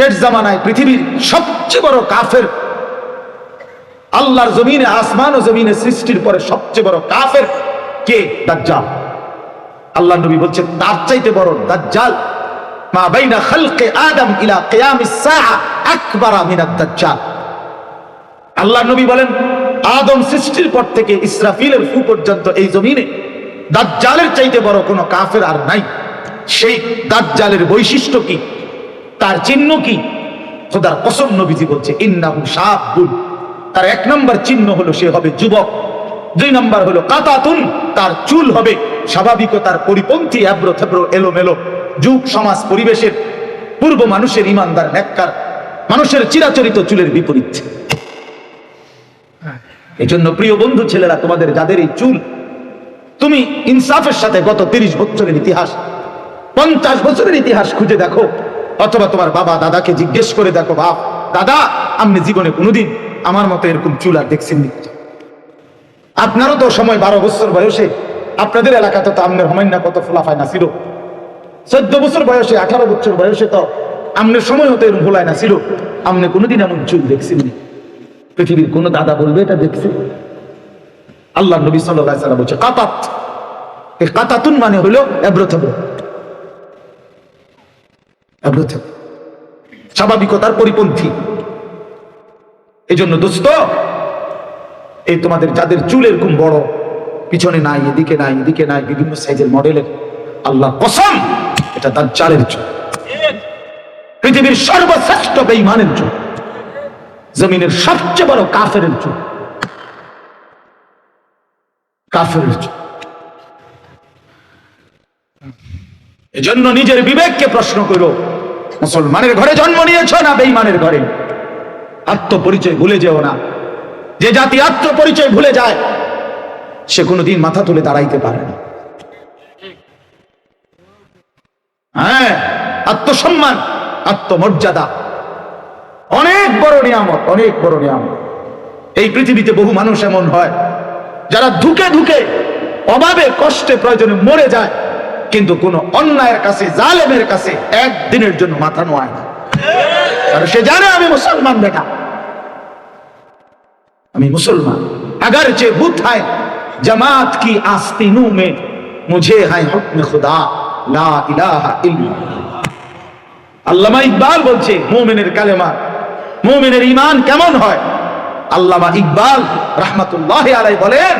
শেষ জামানায় পৃথিবীর সবচেয়ে বড় কাফের, আল্লাহর জমিনে, আসমান ও জমিনে সৃষ্টির পরে সবচেয়ে বড় কাফের কে? দাজ্জাল। আল্লাহ নবী বলছেন, তার চাইতে বড় দাজ্জাল, মা বাইনা খালকে আদম ইলা কিয়ামিস সাআ মিনাদ দাজ্জাল। আল্লাহ নবী বলেন, আদম সৃষ্টির পর থেকে ইসরাফিলের ফু পর্যন্ত এই জমিনে দাজ্জালের চাইতে বড় কোনো কাফের আর নাই। সেই দাজ্জালের বৈশিষ্ট্য কি? তার চিহ্ন কি? খোদার কসম নবীজি বলছে, ইন্নাহু শাবুন তার এক নম্বর চিহ্ন হলো সে হবে যুবক। দুই নম্বর হলো কাতাতুন, তার চুল হবে স্বাভাবিকতার পরিপন্থী এব্রো থেব্রো এলোমেলো। যুগ, সমাজ, পরিবেশের পূর্ব মানুষের ইমানদার নেককার মানুষের চিরাচরিত চুলের বিপরীত। এই জন্য প্রিয় বন্ধু, ছেলেরা, তোমাদের যাদের এই চুল, তুমি ইনসাফের সাথে গত তিরিশ বছরের ইতিহাস, পঞ্চাশ বছরের ইতিহাস খুঁজে দেখো। অথবা তোমার বাবা দাদাকে জিজ্ঞেস করে দেখো, বাপ, দাদা, আপনি জীবনে কোনোদিন আমার মতো এরকম চুল আর দেখছেননি? আপনারও তো সময় বারো বছর বয়সে, আপনাদের এলাকাতে তো আপনার হমাইনা কত ফোলাফায় না ছিল। চোদ্দ বছর বয়সে, আঠারো বছর বয়সে তো আপনার সময় হতো এরকম ভোলায় না ছিল। আপনি কোনোদিন এমন চুল দেখছেননি? পৃথিবীর কোন দাদা বলবে এটা দেখছে? আল্লাহ নবী সাল্লাহ বলছে, কাতাত। এই কাতাতুন মানে হলো এব্রথব স্বাভাবিকতার পরিপন্থী। এই জন্য দোস্ত, এই তোমাদের যাদের চুল এরকম বড়, পিছনে নাই, এদিকে নাই এদিকে নাই, বিভিন্ন সাইজের মডেলের আল্লাহ কসম, এটা তার চালের চুল। পৃথিবীর সর্বশ্রেষ্ঠ বেইমানের চুল। জমিনের সবচেয়ে বড় কাফের চুল। কাফের চুল। এজন্য নিজের বিবেককে প্রশ্ন করো। মুসলমানের ঘরে জন্ম নিয়েছ না বেইমানের ঘরে? আত্মপরিচয় ভুলে যেও না। যে জাতি আত্মপরিচয় ভুলে যায়, সে কোনোদিন মাথা তুলে দাঁড়াইতে পারে না। হ্যাঁ আত্মসম্মান, আত্মমর্যাদা। অনেক বড় নিয়ামত, অনেক বড় নিয়ামত। এই পৃথিবীতে বহু মানুষ এমন হয়, যারা ধুকে ধুকে, অভাবে, কষ্টে, প্রয়োজনে মরে যায়। কিন্তু কোন অন্যায়ের কাছে, জালেমের কাছে একদিনের জন্য মাথা নোয়ায় না। কারণ সে জানে আমি মুসলমান বেটা। আমি মুসলমান। আগার যে ভূত হায়, জামাত কি আস্তিনু মে, মুঝে হায় হুকমে খুদা, লা ইলাহা ইল্লা আল্লামা ইকবাল বলছে, মুমিনের কালেমা, মুমিনের ইমান কেমন হয়? আল্লামা ইকবাল রহমাতুল্লাহ আলাই বলেন,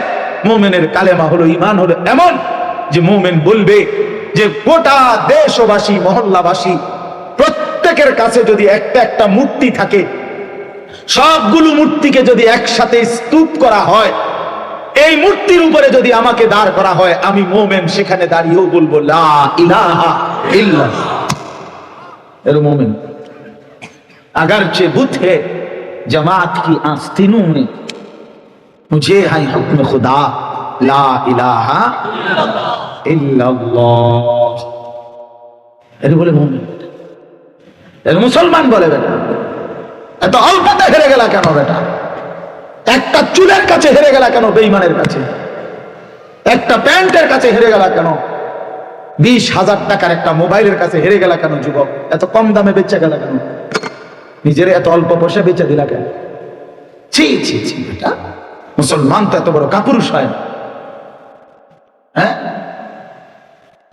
মুমিনের কালেমা হলো ইমান হলো এমন যে মোমেন বলবে যে গোটা দেশবাসী, মহল্লাবাসী, প্রত্যেকের কাছে যদি একটা একটা মূর্তি থাকে, সবগুলো মূর্তিকে যদি একসাথে স্তূপ করা হয়, এই মূর্তির উপরে যদি আমাকে দাঁড় করা হয়, আমি মোমেন সেখানে দাঁড়িয়েও বলব আগার চে বুথে জমাত কি আস্তিনু মে মুঝে হাই হুকম খুদা, লা ইলাহা মুসলমান বলে বেটা। এত অল্পতে হেরে গেল কেন বেটা? একটা চুলের কাছে হেরে গেল কেন বেইমানের কাছে? একটা প্যান্টের কাছে হেরে গেল কেন? বিশ হাজার টাকার একটা মোবাইলের কাছে হেরে গেল কেন যুবক? এত কম দামে বেঁচে গেল কেন? নিজের এত অল্প পয়সা বেঁচে দিলা কেন? ছি ছি ছি, বেটা। মুসলমান তো এত বড় কাপুরুষ হয় হ্যাঁ?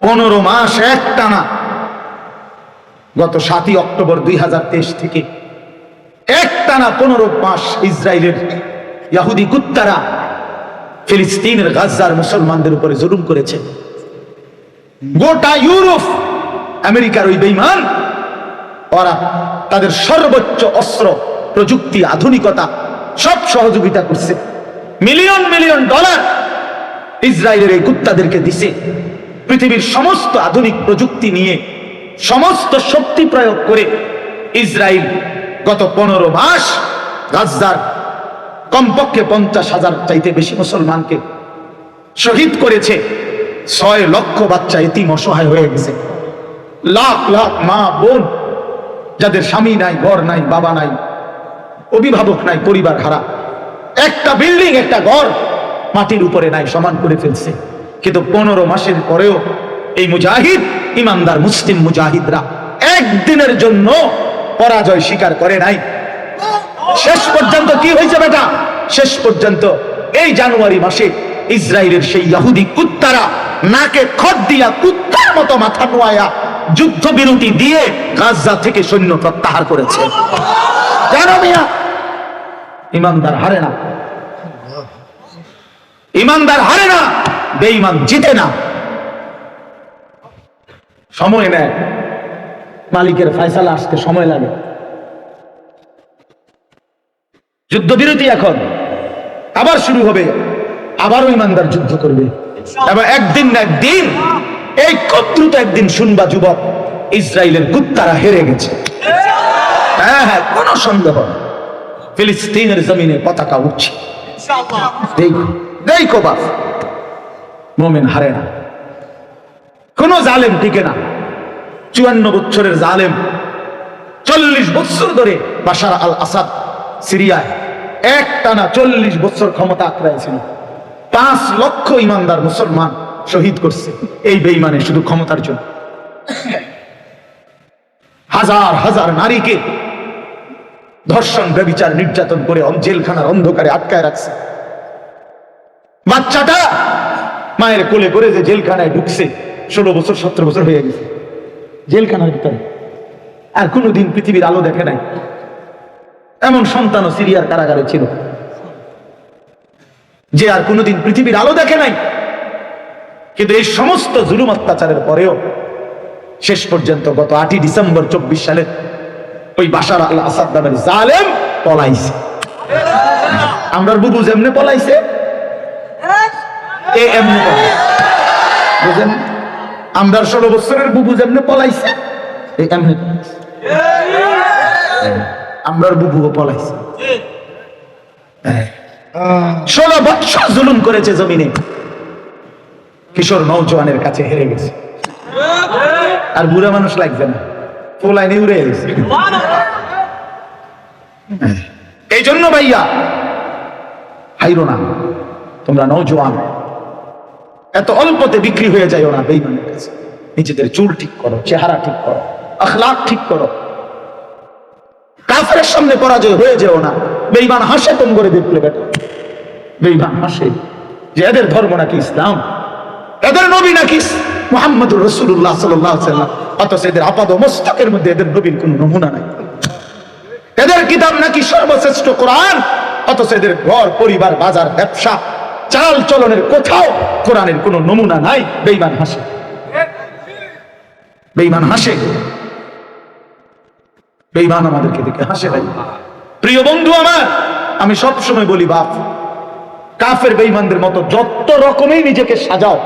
পনেরো মাস এক টানা গত সাতই অক্টোবর দুই হাজার তেইশ থেকে এক টানা পনেরো মাস ইসরায়েলের ইয়াহুদি কুত্তারা ফিলিস্তিনের গাজার মুসলমানদের উপরে জুলুম করেছে। গোটা ইউরোপ, আমেরিকার ওই বেইমান ওরা তাদের সর্বোচ্চ অস্ত্র, প্রযুক্তি, আধুনিকতা সব সহযোগিতা করছে। মিলিয়ন মিলিয়ন ডলার ইসরায়েলের এই কুত্তাদেরকে দিছে। পৃথিবীর সমস্ত আধুনিক প্রযুক্তি নিয়ে সমস্ত শক্তি প্রয়োগ করে ইসরায়েল গত পনেরো মাস গাজার কমপক্ষে পঞ্চাশ হাজার চাইতে বেশি মুসলমানকে শহীদ করেছে। ছয় লক্ষ বাচ্চা এতিম অসহায় হয়ে গেছে। লাখ লাখ মা, বোন যাদের স্বামী নাই, ঘর নাই, বাবা নাই, অভিভাবক নাই, পরিবার হারা একটা বিল্ডিং, একটা ঘর মাটির উপরে নাই, সমান করে ফেলছে। কিন্তু পনেরো মাসের পরেও এই মুজাহিদ, ইমানদার মুসলিম মুজাহিদরা একদিনের জন্য পরাজয় স্বীকার করে নাই। শেষ পর্যন্ত কি হয়েছে বেটা? শেষ পর্যন্ত এই জানুয়ারি মাসে ইসরায়েলের সেই ইহুদি কুত্তারা নাকে খত দিয়া কুত্তার মতো মাথা নোয়ায়া যুদ্ধ বিরতি দিয়ে গাজা থেকে সৈন্য প্রত্যাহার করেছে। জানো মিয়া, ইমানদার হারে না। ইমানদার হারে না। বেঈমান জিতে না। সময় নেয়। মালিকের ফয়সালা আসতে সময় লাগে। যুদ্ধবিরতি এখন। আবার শুরু হবে। আবারও ইমানদার যুদ্ধ করবে। এবং একদিন না একদিন এই কদ্রুত একদিন শুনবা যুবক ইসরায়েলের কুত্তারা হেরে গেছে। হ্যাঁ হ্যাঁ কোনো সন্দেহ ফিলিস্তিনের জমিনে পতাকা উঠছে। দেখো দেখো বাপ। মোমেন হারে না। কোন জালেম টিকে না। চুয়ান্ন বছরের জালেম, চল্লিশ বছর ধরে বাশার আল আসাদ সিরিয়ায় এক টানা চল্লিশ বছর ক্ষমতা আঁকড়াইছিল। পাঁচ লক্ষ ইমানদার মুসলমান শহীদ করছে এই বেইমানে শুধু ক্ষমতার জন্য। হাজার হাজার নারীকে ধর্ষণ, ব্যবিচার, নির্যাতন করে জেলখানার অন্ধকারে আটকায় রাখছে। বাচ্চাটা মায়ের কোলে করে যে জেলখানায় ঢুকছে, ষোলো বছর, সতেরো বছর হয়ে গেছে। জেলখানার ভিতরে। আর কোনোদিন পৃথিবীর আলো দেখে নাই। এমন সন্তানও সিরিয়ার কারাগারে ছিল। যে আর কোনোদিন পৃথিবীর আলো দেখে নাই। কিন্তু এই সমস্ত জুলুম অত্যাচারের পরেও শেষ পর্যন্ত গত আটই ডিসেম্বর চব্বিশ সালে ওই বাসার আল আসাদ নামের জালেম পলাইছে। আমরা বুবু যেমনে পলাইছে আমরার ষোলো বছরের বুবু যেমনে পলাইছে এমনি আমরার পলাইছে। ষোলো বৎসর জুলুম করেছে জমিনে। কিশোর নৌজওয়ানের কাছে হেরে গেছে। আর বুড়া মানুষ লাগবে না। পোলাইনে উড়ে গেছে। এই জন্য ভাইয়া, হাইরো না। তোমরা নৌজওয়ান এত অল্পতে বিক্রি হয়ে যাইও না বেইমানের কাছে। নিজেদের চুল ঠিক করো, চেহারা ঠিক করো আখলাক ঠিক করো। কাফের সামনে পরাজয় হয়ে যেও না। বেইমান হাসে তুম করে দেখলে বেটা। বেইমান হাসে যে এদের ধর্ম নাকি ইসলাম, এদের নবী নাকি মোহাম্মদুর রসুল্লাহ সাল্লাম অথচ এদের আপাদ মস্তকের মধ্যে এদের নবীর কোন নমুনা নাই। এদের কিতাব নাকি সর্বশ্রেষ্ঠ কোরআন, অথচ এদের ঘর, পরিবার, বাজার, ব্যবসা চাল চলনের কোথাও কোরআনের কোনো নমুনা নাই। বেইমান হাসে। বেইমান হাসে। বেইমান আমাদেরকে দেখে হাসে ভাই। প্রিয় বন্ধু আমার, আমি সব সময় বলি, বাপ, কাফের বেইমানদের মতো যত রকমেই নিজেকে সাজাও,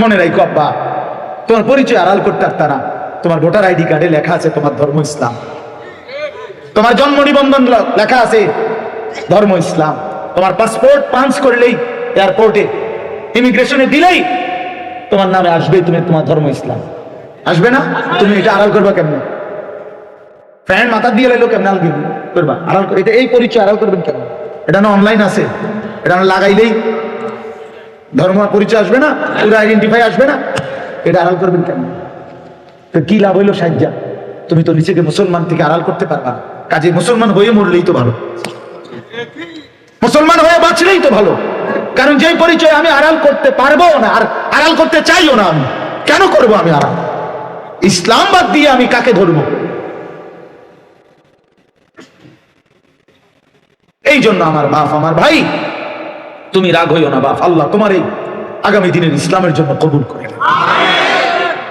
মনে রাখো আব্বা, তোমার পরিচয় আড়াল করতে পারতা না তোমার ভোটার আইডি কার্ডে লেখা আছে তোমার ধর্ম ইসলাম। তোমার জন্ম নিবন্ধন লেখা আছে ধর্ম ইসলাম। তোমার পাসপোর্ট পাঞ্চ করলেই এয়ারপোর্টে ইমিগ্রেশনে দিলেই তোমার নামে আসবে, তুমি তোমার ধর্ম ইসলাম। আসবে না? তুমি এটা আড়াল করবা কেমন? ফ্যান মাথা দিয়ে লাইলো কেমন? আড়াল করবে? করবা? আড়াল করে এটা এই পরিচয় আড়াল করবেন কেন? এটা না অনলাইন আছে। এটা না লাগাইলেই ধর্ম পরিচয় আসবে না, পুরো আইডেন্টিফাই আসবে না। এটা আড়াল করবেন কেন তো কি লাভ হইল সাজ্জা? তুমি তো নিজেকে মুসলমান থেকে আড়াল করতে পারবা কাজে মুসলমান হয়ে মরলেই তো ভালো। মুসলমান হয়ে বাঁচলেই তো ভালো। কারণ যে পরিচয় আমি আড়াল করতে পারব না, আর আড়াল করতে চাইও না আমি, কেন করব আমি আড়াল? ইসলাম বাদ দিয়ে আমি কাকে ধরবো? এই জন্য আমার বাপ, আমার ভাই, তুমি রাগ হইও না বাপ, আল্লাহ তোমার এই আগামী দিনের ইসলামের জন্য কবুল করে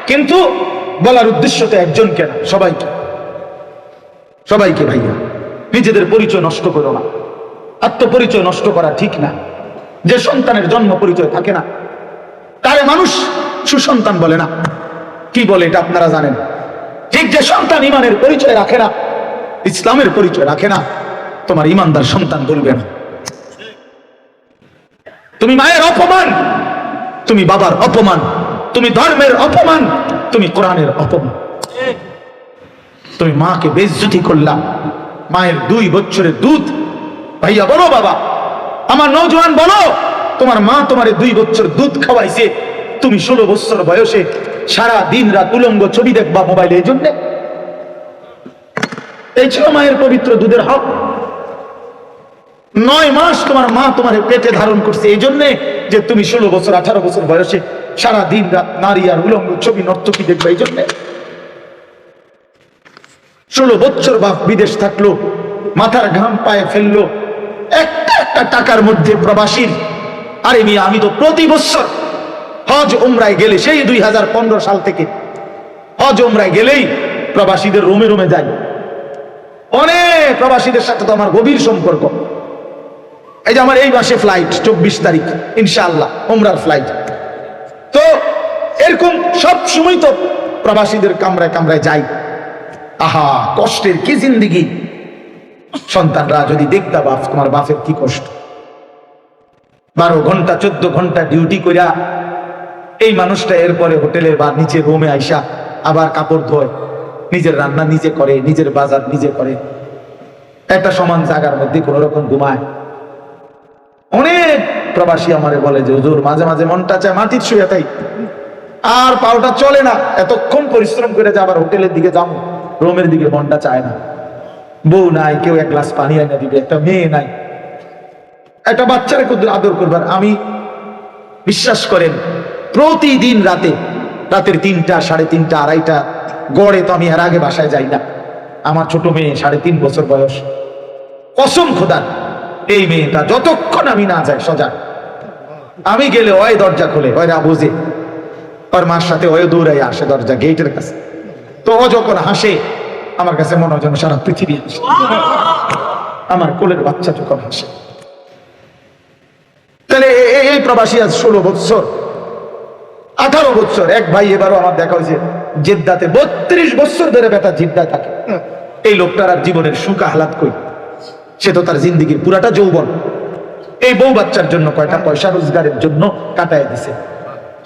কিন্তু বলার উদ্দেশ্য তো একজনকে না, সবাইকে। সবাইকে ভাইয়া, নিজেদের পরিচয় নষ্ট করো না। আত্মপরিচয় নষ্ট করা ঠিক না। যে সন্তানের জন্ম পরিচয় থাকে না, তারে মানুষ সুসন্তান বলে না। কি বলে এটা আপনারা জানেন? ঠিক যে সন্তান ইমানের পরিচয় রাখে না, ইসলামের পরিচয় রাখে না, তোমার ইমানদার সন্তান বলবে না। তুমি মায়ের অপমান, তুমি বাবার অপমান, তুমি ধর্মের অপমান, তুমি কোরআনের অপমান। তুমি মাকে বেজ্জতি করলা, মায়ের দুই বছরের দুধ ভাইয়া বলো বাবা, আমার নৌজওয়ান বলো, তোমার মা তোমার দুই বছর দুধ খাওয়াইছে, তুমি ষোলো বছর বয়সে সারা দিন রাত উলঙ্গ ছবি দেখবা মোবাইলে, এই জন্যে। এই ছিল মায়ের পবিত্র দুধের হক। নয় মাস তোমার মা তোমার পেটে ধারণ করছে, এই জন্যে যে তুমি ষোলো বছর, আঠারো বছর বয়সে সারা দিন রাত নারী আর উলঙ্গ ছবি, নর্তকী দেখবে, এই জন্যে। ষোলো বছর বাপ বিদেশ থাকল, মাথার ঘাম পায়ে ফেলল টাকার মধ্যে প্রবাসীর। আরে মিয়া, আমি তো প্রতি বছর হজ, উমরায় গেলে সেই দুই হাজার পনেরো সাল থেকে হজ, উমরায় গেলেই প্রবাসীদের রোমে রোমে যাই। অনেক প্রবাসীদের সাথে তো আমার গভীর সম্পর্ক। এই যে আমার এই মাসে ফ্লাইট চব্বিশ তারিখ, ইনশাআল্লাহ, উমরার ফ্লাইট তো এরকম সব সময় তো প্রবাসীদের কামরায় কামরায় যাই। আহা, কষ্টের কি জিন্দিগি। সন্তানরা যদি দেখতা বাপ, তোমার বাপের কি কষ্ট? বারো ঘণ্টা, চোদ্দ ঘণ্টা ডিউটি করিয়া এই মানুষটা এরপরে হোটেলে বা নিচে রুমে আইসা আবার কাপড় ধোয়, নিজের রান্না নিজে করে, নিজের বাজার নিজে করে। একটা সমান জায়গার মধ্যে কোন রকম ঘুমায়। অনেক প্রবাসী আমারে বলে যে, হুজুর, মাঝে মাঝে মনটা চায় মাটির শুয়ে তাই আর পাওটা চলে না। এতক্ষণ পরিশ্রম করে যে আবার হোটেলের দিকে যাব, রোমের দিকে মনটা চায় না। বউ নাই, কেউ এক গ্লাস পানি এনে দিবে, একটা মেয়ে নাই। একটা বাচ্চারা কত আদর করবার আমি বিশ্বাস করেন, প্রতিদিন রাতে, রাতের তিনটা, সাড়ে তিনটা, আড়াইটা, গড়ে তো আমি এর আগে বাসায় যাই না। আমার ছোট মেয়ে সাড়ে তিন বছর বয়স। কসম খোদার এই মেয়েটা যতক্ষণ আমি না যাই সজাগ আমি গেলে ওই দরজা খোলে ওরা বুঝে ওর মার সাথে ওই দৌড়াই আসে দরজা, গেটের কাছে। তো ও যখন হাসে আমার কাছে মনে হয় যেন সারা পৃথিবী হাসে আমার কোলের বাচ্চা যখন হাসে তাহলে এই প্রবাসী আজ ষোলো বৎসর, আঠারো বৎসর, এক ভাই এবারও আমার দেখা হয়েছে, জেদ্দাতে বত্রিশ বছর ধরে বেটা জিদ্দায় থাকে। এই লোকটার আর জীবনের সুখ আহ্লাদ কই? সে তো তার জিন্দিগির পুরাটা যৌবন। এই বউ বাচ্চার জন্য কয়টা পয়সা রোজগারের জন্য কাটায় দিছে।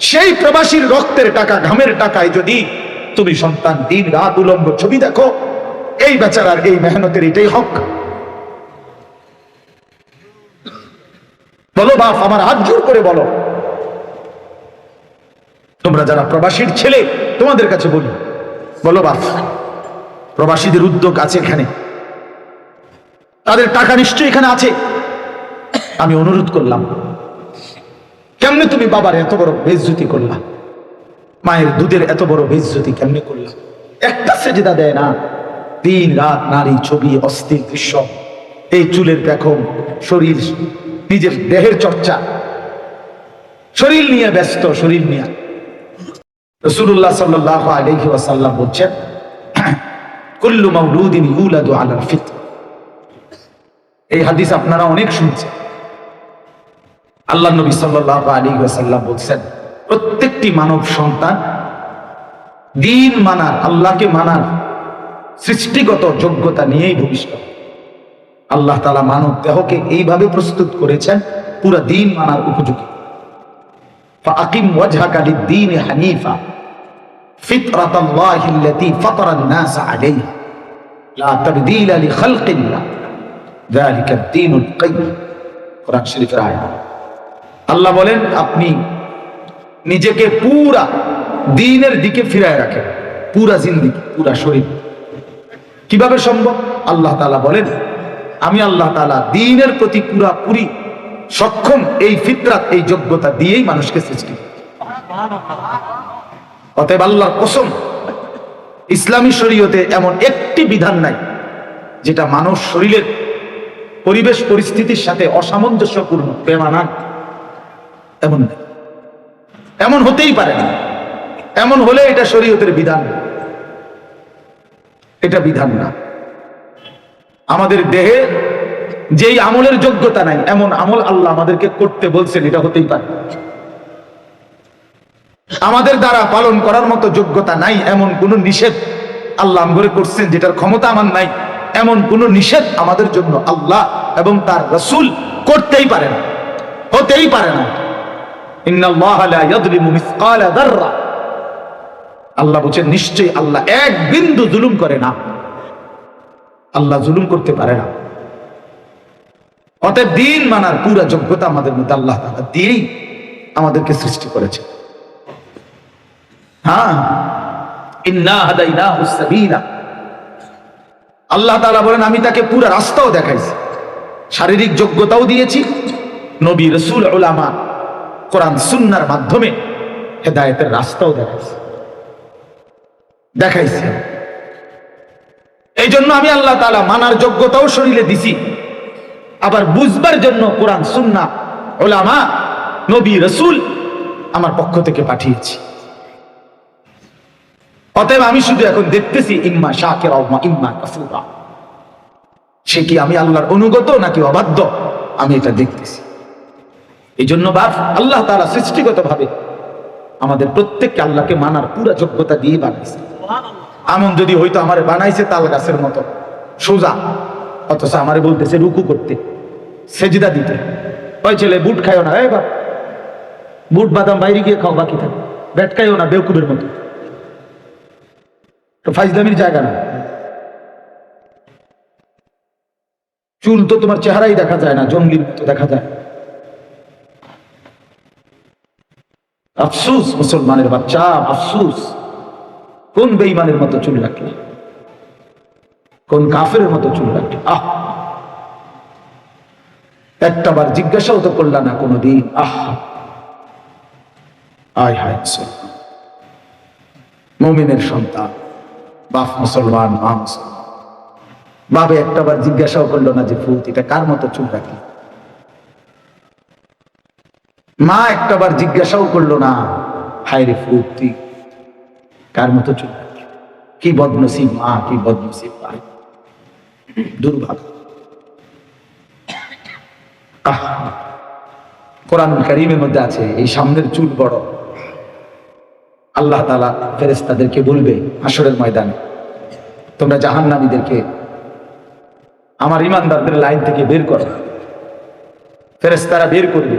সেই প্রবাসীর রক্তের টাকা, ঘামের টাকায় যদি তুমি সন্তান, দিন, রাত উলঙ্গ ছবি দেখো। এই বেচারার এই মেহনতের এটাই হক। বলো বাপ, আমার হাত জোর করে বলো। তোমরা যারা প্রবাসীর ছেলে, তোমাদের কাছে বলি, বলো বাপ, প্রবাসীদের উদ্যোগ আছে এখানে। তাদের টাকা নিশ্চয়ই এখানে আছে। আমি অনুরোধ করলাম, কেমনে তুমি বাবার এত বড় বেজ্জুতি করলা? মায়ের দুধের এত বড় বেজ্জুতি কেমনে করলা একটা সেজেদা দেয় না। দিন, রাত, নারী, ছবি, অস্থির দৃশ্য। এই চুলের পেখম শরীর, নিজের দেহের চর্চা। শরীর নিয়ে ব্যস্ত, শরীর নিয়ে। রসুল্লাহ সাল্লাহ আলহি বলছেন, কুল্লু মাউলুদিন ইউলাদু আলাল ফিতর। এই হাদিস আপনারা অনেক শুনছেন। আল্লাহ নবী সাল্লাহ আলী ওয়াসাল্লাম বলছেন প্রত্যেকটি মানব সন্তান দিন মানার আল্লাহকে মানার সৃষ্টিগত যোগ্যতা নিয়েই ভূমিষ্ঠ আল্লাহ তালা মানব দেহকে এইভাবে প্রস্তুত করেছেন পুরো দিন মানার উপযোগী فأقم وجهك للدين حنيفا فطرة الله التي فطر الناس عليها لا تبديل لخلق الله ذلك الدين القيم কোরআন শরীফের আয়াত আল্লাহ বলেন আপনি নিজেকে পুরা দিনের দিকে ফিরায় রাখেন পুরা জিন্দিগি, পুরা শরীর। কীভাবে সম্ভব? আল্লাহ তালা বলেন, আমি আল্লাহ তালা দিনের প্রতি পুরাপুরি সক্ষম এই ফিতরাত, এই যোগ্যতা দিয়েই মানুষকে সৃষ্টি অতএব আল্লাহর কসম, ইসলামী শরীয়তে এমন একটি বিধান নাই, যেটা মানুষ শরীরের পরিবেশ পরিস্থিতির সাথে অসামঞ্জস্যপূর্ণ বেমানান এমন নেই। এমন হতেই পারে না। এমন হলে এটা শরীয়তের বিধান। এটা বিধান না। আমাদের দেহে যেই আমলের যোগ্যতা নাই, এমন আমল আল্লাহ আমাদেরকে করতে বলছেন, এটা হতেই পারে। আমাদের দ্বারা পালন করার মতো যোগ্যতা নাই, এমন কোন নিষেধ আল্লাহ আমগরে করছেন, যেটার ক্ষমতা আমার নাই, এমন কোন নিষেধ আমাদের জন্য আল্লাহ এবং তার রসুল করতেই পারে না, হতেই পারে না। আল্লাহ বলছেন, নিশ্চয়ই আল্লাহ এক বিন্দু জুলুম করে না। আল্লাহ জুলুম করতে পারে না। অতএব দিন মানার পুরা যোগ্যতা আমাদের মধ্যে আল্লাহ তাআলা দিয়েই আমাদেরকে সৃষ্টি করেছে। হ্যাঁ। আল্লাহ তাআলা বলেন, আমি তাকে পুরো রাস্তাও দেখাইছি। শারীরিক যোগ্যতাও দিয়েছি। নবী রসুল ওলামা কোরআন সুন্নার মাধ্যমে হেদায়েতের রাস্তাও দেখাইছে। দেখাইছি। এই জন্য আমি আল্লাহ তাআলা মানার যোগ্যতাও শরীরে দিছি। আবার বুঝবার জন্য কোরআন, সুন্না, ওলামা, নবী, রসুল আমার পক্ষ থেকে পাঠিয়েছি। অতএব আমি শুধু এখন দেখতেছি, ইম্মা শাকের ইম্মা কাফুরা। সে কি আমি আল্লাহর অনুগত নাকি অবাধ্য? আমি এটা দেখতেছি। এই জন্য বাপ আল্লাহ তারা সৃষ্টিগত ভাবে আমাদের প্রত্যেককে আল্লাহকে মানার পুরো যোগ্যতা দিয়ে বানাইছে এমন যদি হয়তো আমার বানাইছে তাল গাছের মতো সোজা অথচ আমারে বলতেছে রুকু করতে সেজদা দিতে। ওই ছেলে বুট খাইও না এই বাপ বুট বাদাম বাইরে গিয়ে খাও বাকি থাকে। ব্যাট খাইও না বেউকুবের মতো। তো ফাইজলামির জায়গা না। চুল তো তোমার চেহারাই দেখা যায় না জঙ্গলির মতো দেখা যায়। আফসুস, মুসলমানের বাচ্চা, আফসুস। কোন বেইমানের মতো চুল রাখলে? কোন কাফের মতো চুল রাখলে? আহ! একটা বার জিজ্ঞাসাও তো করলা না কোনোদিন। আহ! আয় হায় মুসলমান মমিনের সন্তান, বাপ মুসলমান, মা মুসলমান। বাবে একটা বার জিজ্ঞাসাও করল না যে ফুট এটা কার মতো চুল রাখি মা একটা বার জিজ্ঞাসাও করল না। হায় রে ফুট কার মতো চুল কি বদনসিব মা, কি বদনসিব ভাই? দুর্ভাগ্য। কোরআন কারিমের মধ্যে আছে, এই সামনের চুল বড়। আল্লাহ তালা ফেরেস্তাদেরকে বলবে আসরের ময়দানে, তোমরা জাহান্নামীদেরকে আমার ইমানদারদের লাইন থেকে বের করো। ফেরেস্তারা বের করবে।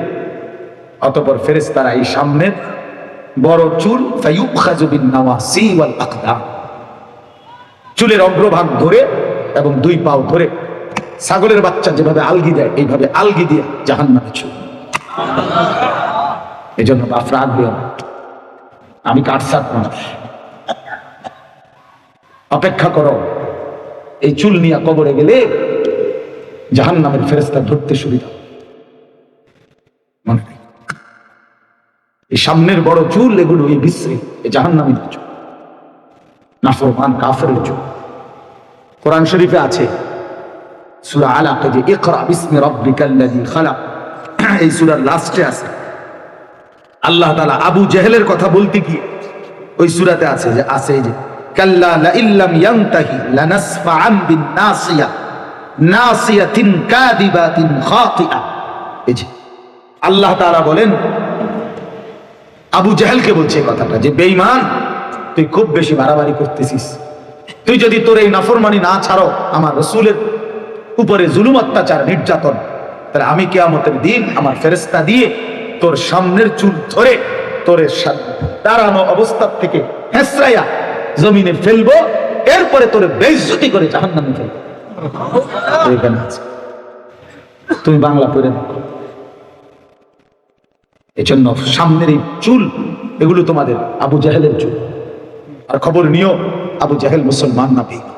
অতপর ফেরেস্তারা এই সামনের বড় চুল। চুলের অগ্রভাগ ধরে এবং দুই পাও ধরে ছাগলের বাচ্চা যেভাবে আলগি দেয়, এইভাবে আলগি দিয়ে জাহান্নামে চুল। এই জন্য আগ্রহ আমি কাটসাট মানুষ। অপেক্ষা করো, এই চুল নিয়ে কবরে গেলে জাহান নামের ফেরেস্তা ধরতে সুবিধা মনে এই সামনের বড় চুল, এগুলো এই বিশ্বে, এই জাহান নামের চুল। নাফরমান কাফের চুল। কোরআন শরীফে আছে, সুরা আলাকে যে এই সূরার লাস্টে আছে, আল্লাহ তাআলা আবু জেহেলের কথা বলতে গিয়ে ওই সূরাতে আছে যে আছে যে, কাল্লা লা ইল্লাম ইয়ানতাহি লানাসফাআন বিন নাসিয়া, নাসিয়াতিন কাদিবাতিন খাতিআ। এই যে, আল্লাহ তাআলা বলেন আবু জাহেলকে বলছে কথাটা যে বেঈমান তুই খুব বেশি বাড়াবাড়ি করতেছিস। তুই যদি তোর এই নাফরমানি না ছাড়ো আমার রসুলের উপরে জুলুম অত্যাচার নির্যাতন তাহলে আমি কেয়ামতের দিন আমার ফেরেস্তা দিয়ে তোর সামনের চুল ধরে তোর দাঁড়ানো অবস্থার থেকে হেসরাইয়া জমিনে ফেলব এরপরে তোর বেইজ্জতি করে জাহান নামে ফেলব তুমি বাংলা পড়ে দেখো এই জন্য সামনের এই চুল, এগুলো তোমাদের আবু জাহেলের চুল। আর খবর নিও, আবু জাহেল মুসলমান না বেঈমান।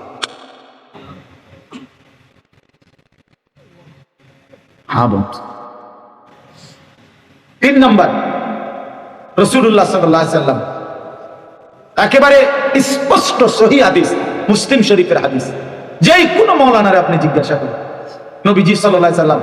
হ্যাঁ তিন নম্বর রসুল্লাহ সাল্লাম, একেবারে স্পষ্ট সহি হাদিস, মুসলিম শরীফের হাদিস। যেই কোনো মৌলানারে আপনি জিজ্ঞাসা করেন। নবীজি সাল্লাহ সাল্লাম